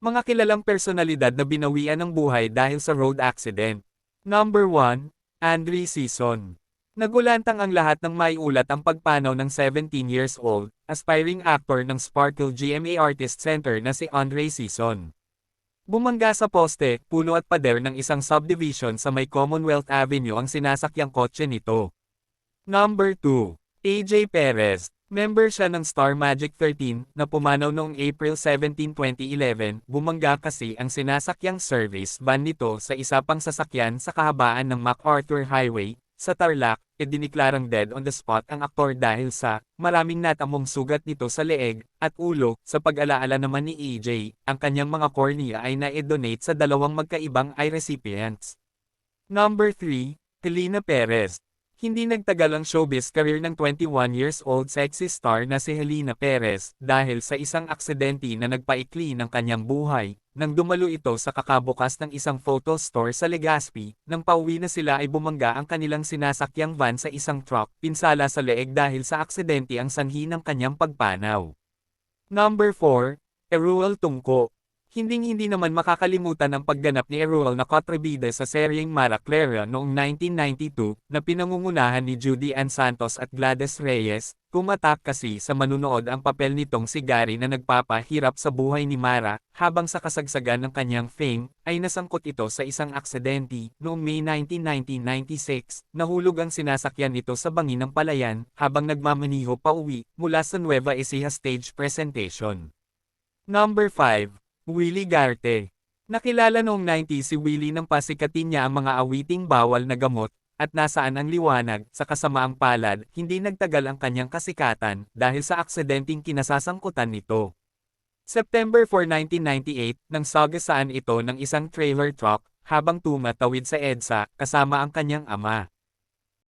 Mga kilalang personalidad na binawian ng buhay dahil sa road accident. Number 1, Andre Sison. Nagulantang ang lahat ng maiulat ang pagpanaw ng 17 years old, aspiring actor ng Sparkle GMA Artist Center na si Andre Sison. Bumangga sa poste, puno at pader ng isang subdivision sa may Commonwealth Avenue ang sinasakyang kotse nito. Number 2. AJ Perez. Member siya ng Star Magic 13 na pumanaw noong April 17, 2011. Bumangga kasi ang sinasakyang service van nito sa isa pang sasakyan sa kahabaan ng MacArthur Highway, sa Tarlac, e diniklarang dead on the spot ang aktor dahil sa maraming natamong sugat nito sa leeg at ulo. Sa pag-alaala naman ni AJ, ang kanyang mga cornea ay na-donate sa dalawang magkaibang eye recipients. Number 3, Helena Perez. Hindi nagtagal ang showbiz career ng 21 years old sexy star na si Helena Perez dahil sa isang aksidente na nagpaikli ng kanyang buhay, nang dumalo ito sa kakabukas ng isang photo store sa Legazpi, nang pauwi na sila ay bumangga ang kanilang sinasakyang van sa isang truck, pinsala sa leeg dahil sa aksidente ang sanhi ng kanyang pagpanaw. Number 4, Eruel Tungko. Hinding-hindi naman makakalimutan ang pagganap ni Eruel na kontribida sa seryeng Mara Clara noong 1992 na pinangungunahan ni Judy Ann Santos at Gladys Reyes, kumatak kasi sa manunood ang papel nitong si Gary na nagpapahirap sa buhay ni Mara, habang sa kasagsagan ng kanyang fame, ay nasangkot ito sa isang aksidente, noong May 19, 1996, nahulog ang sinasakyan nito sa bangin ng palayan, habang nagmamaniho pa uwi, mula sa Nueva Ecija stage presentation. Number 5. Willie Garte. Nakilala noong 90 si Willie nang pasikatin niya ang mga awiting bawal na gamot, at nasaan ang liwanag, sa kasamaang palad, hindi nagtagal ang kanyang kasikatan, dahil sa aksidenteng kinasasangkutan nito. September 4, 1998, nang sagasaan ito ng isang trailer truck, habang tumatawid sa EDSA, kasama ang kanyang ama.